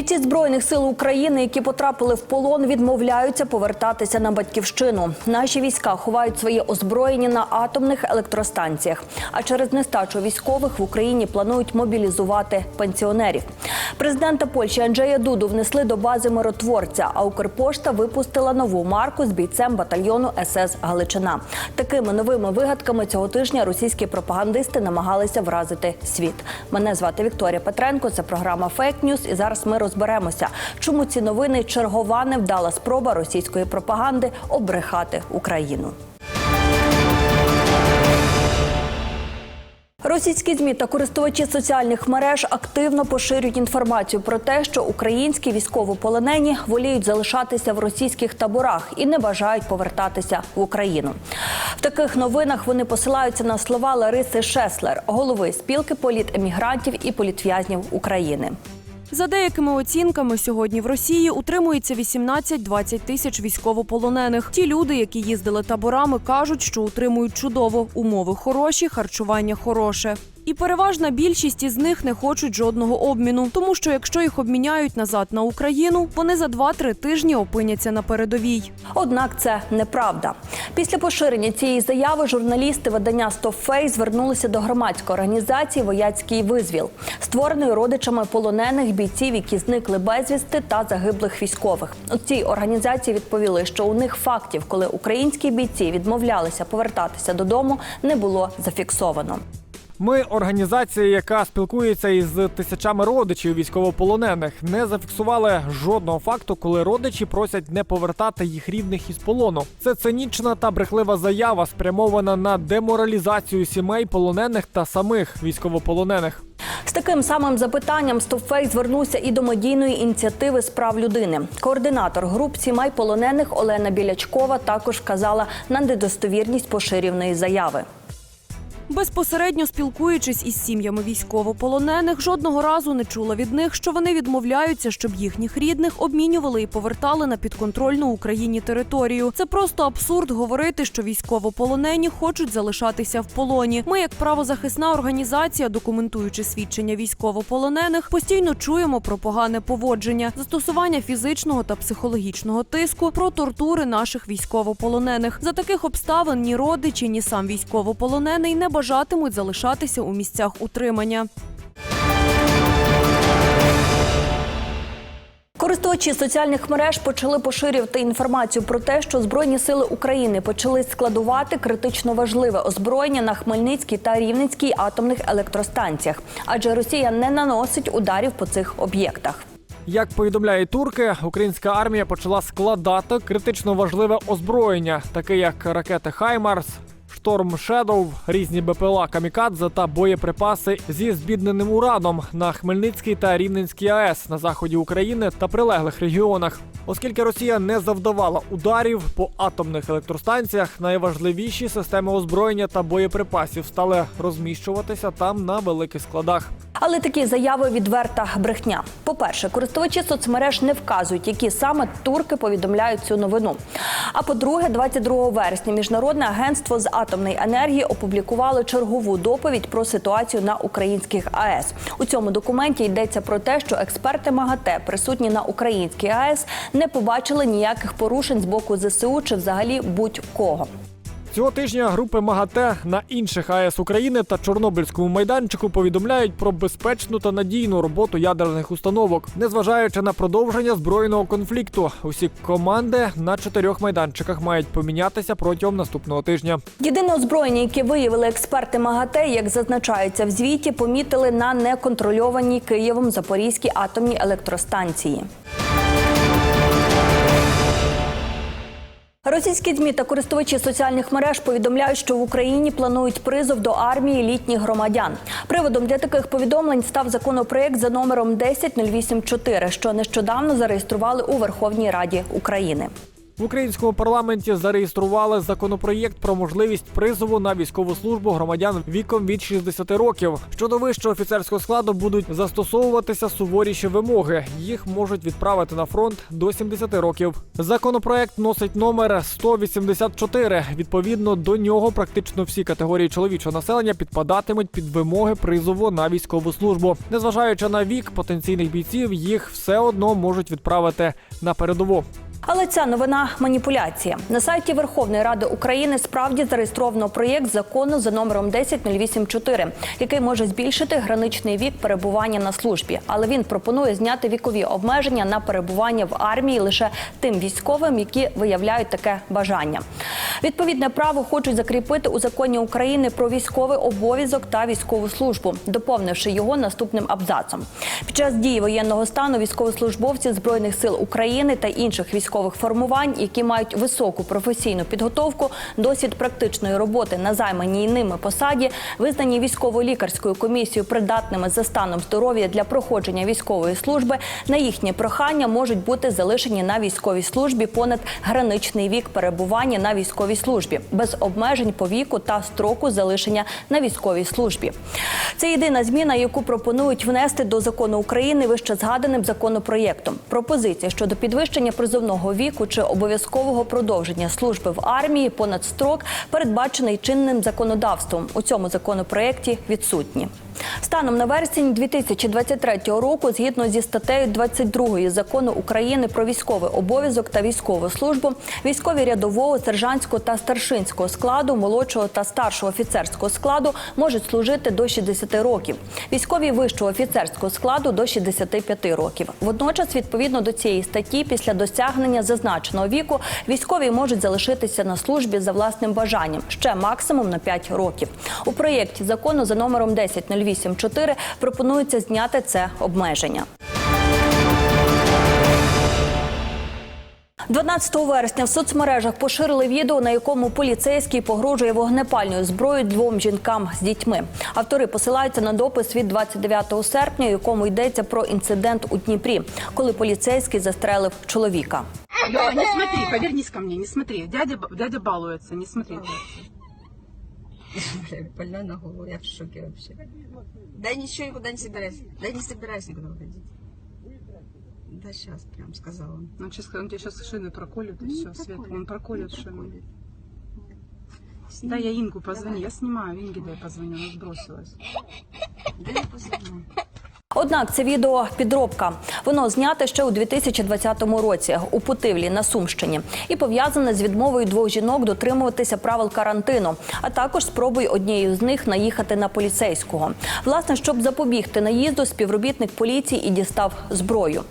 Бійці збройних сил України, які потрапили в полон, відмовляються повертатися на батьківщину. Наші війська ховають своє озброєння на атомних електростанціях. А через нестачу військових в Україні планують мобілізувати пенсіонерів. Президента Польщі Анджея Дуду внесли до бази миротворця. А Укрпошта випустила нову марку з бійцем батальйону СС Галичина. Такими новими вигадками цього тижня російські пропагандисти намагалися вразити світ. Мене звати Вікторія Петренко. Це програма Фейк Ньюс. І зараз ми розберемося, чому ці новини чергова невдала спроба російської пропаганди обрехати Україну. Російські змі та користувачі соціальних мереж активно поширюють інформацію про те, що українські військовополонені воліють залишатися в російських таборах і не бажають повертатися в Україну. В таких новинах вони посилаються на слова Лариси Шеслер, голови спілки політемігрантів і політв'язнів України. За деякими оцінками, сьогодні в Росії утримується 18-20 тисяч військовополонених. Ті люди, які їздили таборами, кажуть, що утримують чудово. Умови хороші, харчування хороше. І переважна більшість із них не хочуть жодного обміну, тому що якщо їх обміняють назад на Україну, вони за 2-3 тижні опиняться на передовій. Однак це неправда. Після поширення цієї заяви журналісти видання «Стофей» звернулися до громадської організації Вояцький визвіл, створеної родичами полонених бійців, які зникли безвісти та загиблих військових. У цій організації відповіли, що у них фактів, коли українські бійці відмовлялися повертатися додому, не було зафіксовано. Ми організація, яка спілкується із тисячами родичів військовополонених, не зафіксували жодного факту, коли родичі просять не повертати їх рідних із полону. Це цинічна та брехлива заява, спрямована на деморалізацію сімей полонених та самих військовополонених. З таким самим запитанням Стовфей звернувся і до медійної ініціативи з прав людини. Координатор груп сімей полонених Олена Білячкова також вказала на недостовірність поширюваної заяви. Безпосередньо спілкуючись із сім'ями військовополонених, жодного разу не чула від них, що вони відмовляються, щоб їхніх рідних обмінювали і повертали на підконтрольну Україні територію. Це просто абсурд говорити, що військовополонені хочуть залишатися в полоні. Ми, як правозахисна організація, документуючи свідчення військовополонених, постійно чуємо про погане поводження, застосування фізичного та психологічного тиску, про тортури наших військовополонених. За таких обставин ні родичі, ні сам військовополонений не бажатимуть залишатися у місцях утримання. Користувачі соціальних мереж почали поширювати інформацію про те, що Збройні сили України почали складувати критично важливе озброєння на Хмельницькій та Рівненській атомних електростанціях, адже Росія не наносить ударів по цих об'єктах. Як повідомляють турки, українська армія почала складати критично важливе озброєння, таке як ракети Хаймарс. Шторм Shadow, різні БПЛА Камікадзе та боєприпаси зі збідненим ураном на Хмельницькій та Рівненській АЕС на заході України та прилеглих регіонах. Оскільки Росія не завдавала ударів по атомних електростанціях, найважливіші системи озброєння та боєприпасів стали розміщуватися там на великих складах. Але такі заяви відверта брехня. По-перше, користувачі соцмереж не вказують, які саме турки повідомляють цю новину. А по-друге, 22 вересня міжнародне агентство з атомної енергії опублікувало чергову доповідь про ситуацію на українських АЕС. У цьому документі йдеться про те, що експерти МАГАТЕ, присутні на українській АЕС, не побачили ніяких порушень з боку ЗСУ чи взагалі будь-кого. Цього тижня групи МАГАТЕ на інших АЕС України та Чорнобильському майданчику повідомляють про безпечну та надійну роботу ядерних установок, незважаючи на продовження збройного конфлікту. Усі команди на чотирьох майданчиках мають помінятися протягом наступного тижня. Єдине озброєння, яке виявили експерти МАГАТЕ, як зазначається в звіті, помітили на неконтрольованій Києвом Запорізькій атомній електростанції. Російські ЗМІ та користувачі соціальних мереж повідомляють, що в Україні планують призов до армії літніх громадян. Приводом для таких повідомлень став законопроект за номером 10084, що нещодавно зареєстрували у Верховній Раді України. В українському парламенті зареєстрували законопроєкт про можливість призову на військову службу громадян віком від 60 років. Щодо вищого офіцерського складу будуть застосовуватися суворіші вимоги. Їх можуть відправити на фронт до 70 років. Законопроект носить номер 184. Відповідно до нього, практично всі категорії чоловічого населення підпадатимуть під вимоги призову на військову службу. Незважаючи на вік потенційних бійців, їх все одно можуть відправити на передову. Але ця новина маніпуляція. На сайті Верховної Ради України справді зареєстровано проєкт закону за номером 10084, який може збільшити граничний вік перебування на службі. Але він пропонує зняти вікові обмеження на перебування в армії лише тим військовим, які виявляють таке бажання. Відповідне право хочуть закріпити у законі України про військовий обов'язок та військову службу, доповнивши його наступним абзацом. Під час дії воєнного стану військовослужбовці збройних сил України та інших військових формувань, які мають високу професійну підготовку, досвід практичної роботи на займаній ними посаді, визнані військово-лікарською комісією придатними за станом здоров'я для проходження військової служби, на їхнє прохання можуть бути залишені на військовій службі понад граничний вік перебування на військовій службі без обмежень по віку та строку залишення на військовій службі. Це єдина зміна, яку пропонують внести до закону України вище згаданим законопроєктом. Пропозиція щодо підвищення призовного віку чи обов'язкового продовження служби в армії понад строк передбачений чинним законодавством. У цьому законопроєкті відсутні. Станом на вересень 2023 року, згідно зі статтею 22 закону України про військовий обов'язок та військову службу, військові рядового, сержантського та старшинського складу, молодшого та старшого офіцерського складу можуть служити до 60 років. Військові вищого офіцерського складу до 65 років. Водночас, відповідно до цієї статті, після досягнення зазначеного віку, військові можуть залишитися на службі за власним бажанням ще максимум на 5 років. У проєкті закону за номером 10084 пропонується зняти це обмеження. 12 вересня в соцмережах поширили відео, на якому поліцейський погрожує вогнепальною зброєю двом жінкам з дітьми. Автори посилаються на допис від 29 серпня, у якому йдеться про інцидент у Дніпрі, коли поліцейський застрелив чоловіка. Лёва, не смотри, повернись ко мне, не смотри. Дядя, дядя балуется, не смотри. Бля, больна на голову, я в шоке вообще. Да ничего, никуда не собираюсь. Да не собираюсь никуда уходить. Да сейчас, прям сказала он. Он, сейчас, он тебе сейчас шины проколет и Не все, Свет, он проколет шины. проколет. Да, я Ингу позвоню, Давай. я снимаю, Инге дай позвоню, она сбросилась. Да я позвоню. Однак це відео підробка. Воно зняте ще у 2020 році у Путивлі на Сумщині і пов'язане з відмовою двох жінок дотримуватися правил карантину, а також спробою однієї з них наїхати на поліцейського. Власне, щоб запобігти наїзду, співробітник поліції і дістав зброю.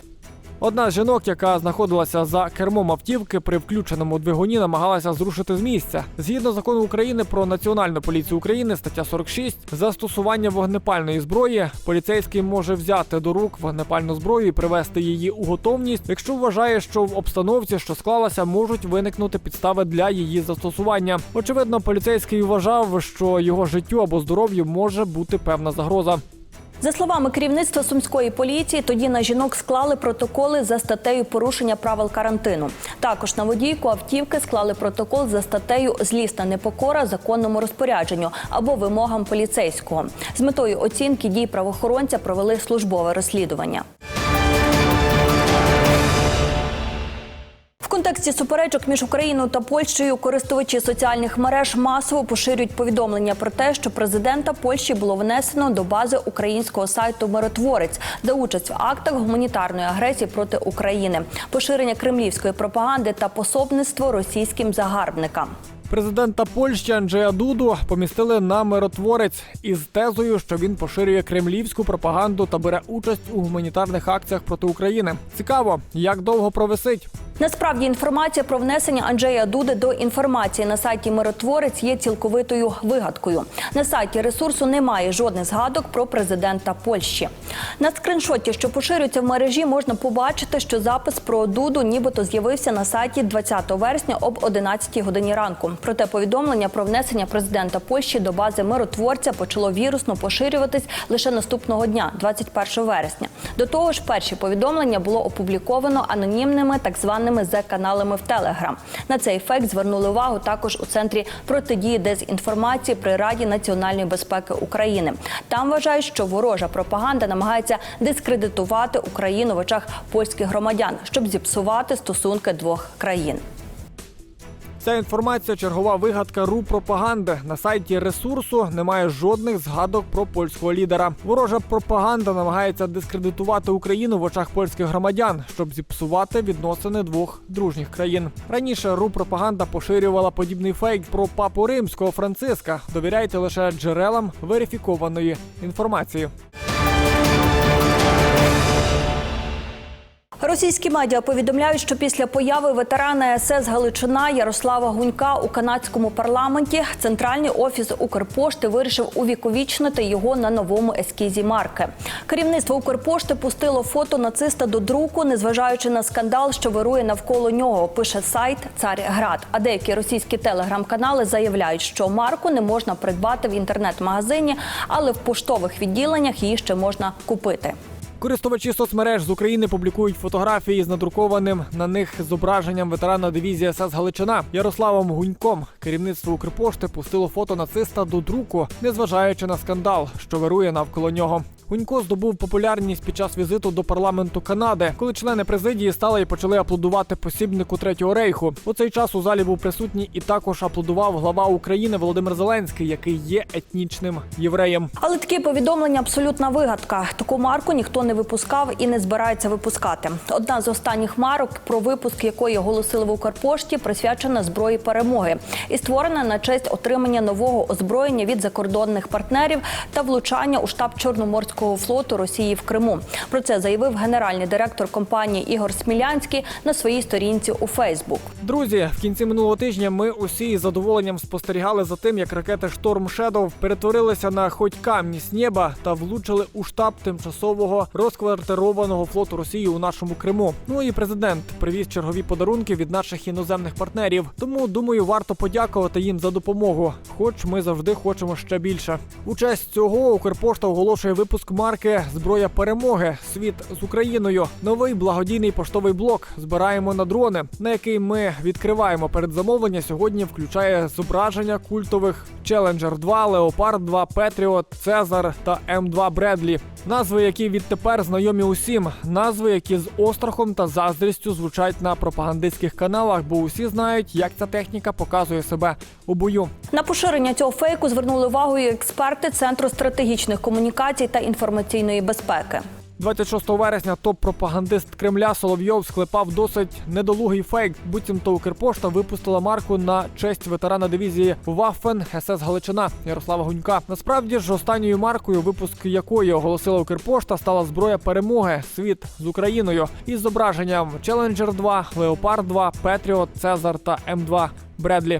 Одна з жінок, яка знаходилася за кермом автівки при включеному двигуні, намагалася зрушити з місця. Згідно закону України про національну поліцію України, стаття 46, застосування вогнепальної зброї, поліцейський може взяти до рук вогнепальну зброю і привести її у готовність, якщо вважає, що в обстановці, що склалася, можуть виникнути підстави для її застосування. Очевидно, поліцейський вважав, що його життю або здоров'ю може бути певна загроза. За словами керівництва сумської поліції, тоді на жінок склали протоколи за статтею порушення правил карантину. Також на водійку автівки склали протокол за статтею злісна непокора законному розпорядженню або вимогам поліцейського. З метою оцінки дій правоохоронця провели службове розслідування. Контексті суперечок між Україною та Польщею користувачі соціальних мереж масово поширюють повідомлення про те, що президента Польщі було внесено до бази українського сайту Миротворець за участь в актах гуманітарної агресії проти України, поширення кремлівської пропаганди та пособництво російським загарбникам. Президента Польщі Анджея Дуду помістили на миротворець із тезою, що він поширює кремлівську пропаганду та бере участь у гуманітарних акціях проти України. Цікаво, як довго провисить. Насправді інформація про внесення Анджея Дуди до інформації на сайті Миротворець є цілковитою вигадкою. На сайті ресурсу немає жодних згадок про президента Польщі. На скриншоті, що поширюється в мережі, можна побачити, що запис про Дуду нібито з'явився на сайті 20 вересня об 11 годині ранку. Проте повідомлення про внесення президента Польщі до бази миротворця почало вірусно поширюватись лише наступного дня, 21 вересня. До того ж, перші повідомлення було опубліковано анонімними так званими з-каналами в Телеграм. На цей факт звернули увагу також у центрі протидії дезінформації при Раді національної безпеки України. Там вважають, що ворожа пропаганда намагається дискредитувати Україну в очах польських громадян, щоб зіпсувати стосунки двох країн. Ця інформація чергова вигадка ру пропаганди. На сайті ресурсу немає жодних згадок про польського лідера. Ворожа пропаганда намагається дискредитувати Україну в очах польських громадян, щоб зіпсувати відносини двох дружніх країн. Раніше ру пропаганда поширювала подібний фейк про папу римського Франциска. Довіряйте лише джерелам верифікованої інформації. Російські медіа повідомляють, що після появи ветерана СС Галичина Ярослава Гунька у канадському парламенті центральний офіс Укрпошти вирішив увіковічнити його на новому ескізі марки. Керівництво Укрпошти пустило фото нациста до друку, незважаючи на скандал, що вирує навколо нього. Пише сайт Царград. А деякі російські телеграм-канали заявляють, що марку не можна придбати в інтернет-магазині, але в поштових відділеннях її ще можна купити. Користувачі соцмереж з України публікують фотографії з надрукованим на них зображенням ветерана дивізії СС Галичина Ярославом Гуньком. Керівництво Укрпошти пустило фото нациста до друку, незважаючи на скандал, що вирує навколо нього. Гунько здобув популярність під час візиту до парламенту Канади, коли члени президії стали і почали аплодувати посібнику третього рейху. У цей час у залі був присутній і також аплодував глава України Володимир Зеленський, який є етнічним євреєм. Але такі повідомлення абсолютна вигадка. Таку марку ніхто не випускав і не збирається випускати. Одна з останніх марок, про випуск якої оголосили в Укрпошті, присвячена зброї перемоги і створена на честь отримання нового озброєння від закордонних партнерів та влучання у штаб Чорноморського флоту Росії в Криму. Про це заявив генеральний директор компанії Ігор Смілянський на своїй сторінці у Фейсбук. Друзі, в кінці минулого тижня ми усі із задоволенням спостерігали за тим, як ракети Шторм Шедов перетворилися на хоть камні з неба та влучили у штаб тимчасового розквартированого флоту Росії у нашому Криму. Ну і президент привіз чергові подарунки від наших іноземних партнерів. Тому думаю, варто подякувати їм за допомогу. Хоч ми завжди хочемо ще більше. У честь цього Укрпошта оголошує випуск марки Зброя перемоги. Світ з Україною. Новий благодійний поштовий блок збираємо на дрони, на який ми відкриваємо передзамовлення. Сьогодні включає зображення культових Challenger 2, Leopard 2, Patriot, Цезар та М2 Бредлі. Назви, які відтепер знайомі усім. Назви, які з острахом та заздрістю звучать на пропагандистських каналах, бо усі знають, як ця техніка показує себе у бою. На поширення цього фейку звернули увагу і експерти Центру стратегічних комунікацій та інформаційної безпеки. 26 вересня топ-пропагандист Кремля Соловйов склепав досить недолугий фейк. Буцімто Укрпошта випустила марку на честь ветерана дивізії Ваффен СС Галичина Ярослава Гунька. Насправді ж останньою маркою, випуск якої оголосила Укрпошта, стала зброя перемоги світ з Україною із зображенням Challenger 2, Leopard 2, Patriot, Цезар та М2 Бредлі.